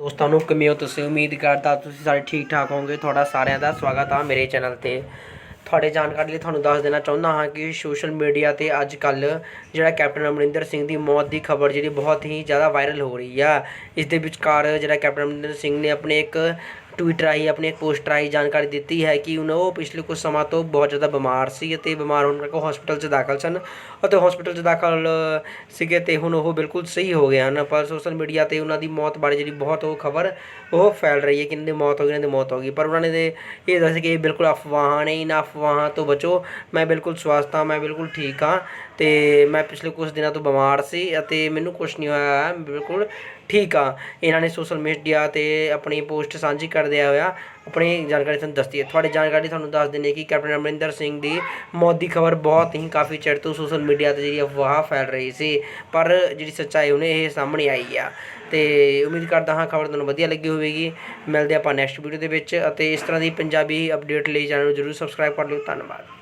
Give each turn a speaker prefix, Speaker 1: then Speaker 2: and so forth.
Speaker 1: ਦੋਸਤਾਂ ਨੂੰ ਕਿਵੇਂ ਹੋ ਤੁਸੀਂ? ਉਮੀਦ ਕਰਦਾ ਤੁਸੀਂ ਸਾਰੇ ਠੀਕ ਠਾਕ ਹੋਵੋਗੇ। ਤੁਹਾਡਾ ਸਾਰਿਆਂ ਦਾ ਸਵਾਗਤ ਆ ਮੇਰੇ ਚੈਨਲ ਤੇ। ਤੁਹਾਡੇ ਜਾਣਕਾਰੀ ਲਈ ਤੁਹਾਨੂੰ ਦੱਸ ਦੇਣਾ ਚਾਹੁੰਦਾ ਹਾਂ ਕਿ ਸੋਸ਼ਲ ਮੀਡੀਆ ਤੇ ਅੱਜ ਕੱਲ ਜਿਹੜਾ ਕੈਪਟਨ ਅਮਰਿੰਦਰ ਸਿੰਘ ਦੀ ਮੌਤ ਦੀ ਖਬਰ ਜਿਹੜੀ ਬਹੁਤ ਹੀ ਜ਼ਿਆਦਾ ਵਾਇਰਲ ਹੋ ਰਹੀ ਆ। ਇਸ ਦੇ ਵਿਚਕਾਰ ਜਿਹੜਾ ਕੈਪਟਨ ਅਮਰਿੰਦਰ ਸਿੰਘ ਨੇ ਆਪਣੇ ਇੱਕ ਟਵੀਟ ਰਾਹੀਂ ਆਪਣੇ ਇੱਕ ਪੋਸਟ ਰਾਹੀਂ ਜਾਣਕਾਰੀ ਦਿੱਤੀ ਹੈ ਕਿ ਉਹਨਾਂ ਉਹ ਪਿਛਲੇ ਕੁਝ ਸਮਾਂ ਤੋਂ ਬਹੁਤ ਜ਼ਿਆਦਾ ਬਿਮਾਰ ਸੀ ਅਤੇ ਬਿਮਾਰ ਹੋਣ ਕਰਕੇ ਹਸਪੀਟਲ 'ਚ ਦਾਖਲ ਸਨ ਅਤੇ ਹਸਪੀਟਲ 'ਚ ਦਾਖਲ ਸੀਗੇ ਤੇ ਹੁਣ ਉਹ ਬਿਲਕੁਲ ਸਹੀ ਹੋ ਗਏ ਹਨ। ਪਰ ਸੋਸ਼ਲ ਮੀਡੀਆ ਤੇ ਉਹਨਾਂ ਦੀ ਮੌਤ ਬਾਰੇ ਜਿਹੜੀ ਬਹੁਤ ਉਹ ਖਬਰ, ਉਹ ਫੈਲ ਰਹੀ ਹੈ ਕਿ ਇਹਨਾਂ ਦੀ ਮੌਤ ਹੋ ਗਈ ਇਹਨਾਂ ਦੀ ਮੌਤ ਹੋ ਗਈ। ਪਰ ਉਹਨਾਂ ਨੇ ਇਹ ਦੱਸਿਆ ਕਿ ਇਹ ਬਿਲਕੁਲ ਅਫਵਾਹਾਂ ਨੇ, ਇਹਨਾਂ ਅਫਵਾਹਾਂ ਤੋਂ ਬਚੋ। ਮੈਂ ਬਿਲਕੁਲ ਸਵਸਥ ਹਾਂ, ਮੈਂ ਬਿਲਕੁਲ ਠੀਕ ਹਾਂ ਤੇ ਮੈਂ ਪਿਛਲੇ ਕੁਝ ਦਿਨਾਂ ਤੋਂ ਬਿਮਾਰ ਸੀ ਅਤੇ ਮੈਨੂੰ ਕੁਝ ਨਹੀਂ ਹੋਇਆ ਬਿਲਕੁਲ ਠੀਕ ਆ ਇਹਨਾਂ ਨੇ ਸੋਸ਼ਲ ਮੀਡੀਆ ਤੇ ਆਪਣੀ ਪੋਸਟ ਸਾਂਝੀ ਕਰ ਕਰਦਿਆਂ ਹੋਇਆ ਆਪਣੀ ਜਾਣਕਾਰੀ ਤੁਹਾਨੂੰ ਦੱਸਦੀ ਹੈ। ਤੁਹਾਡੀ ਜਾਣਕਾਰੀ ਤੁਹਾਨੂੰ ਦੱਸ ਦਿੰਦੇ ਕਿ ਕੈਪਟਨ ਅਮਰਿੰਦਰ ਸਿੰਘ ਦੀ ਮੌਤ ਦੀ ਖਬਰ ਬਹੁਤ ਹੀ ਕਾਫੀ ਚਿਰ ਤੋਂ ਸੋਸ਼ਲ ਮੀਡੀਆ ਤੇ ਜਿਹੜੀ ਅਫਵਾਹ ਫੈਲ ਰਹੀ ਸੀ। ਪਰ ਜਿਹੜੀ ਸੱਚਾਈ ਉਹਨੇ ਇਹ ਸਾਹਮਣੇ ਆਈ ਆ। ਤੇ ਉਮੀਦ ਕਰਦਾ ਹਾਂ ਖਬਰ ਤੁਹਾਨੂੰ ਵਧੀਆ ਲੱਗੀ ਹੋਵੇਗੀ। ਮਿਲਦੇ ਆਪਾਂ ਨੈਕਸਟ ਵੀਡੀਓ ਦੇ ਵਿੱਚ ਅਤੇ ਇਸ ਤਰ੍ਹਾਂ ਦੀ ਪੰਜਾਬੀ ਅਪਡੇਟ ਲਈ ਚੈਨਲ ਨੂੰ ਜਰੂਰ ਸਬਸਕ੍ਰਾਈਬ ਕਰ ਲਿਓ। ਧੰਨਵਾਦ।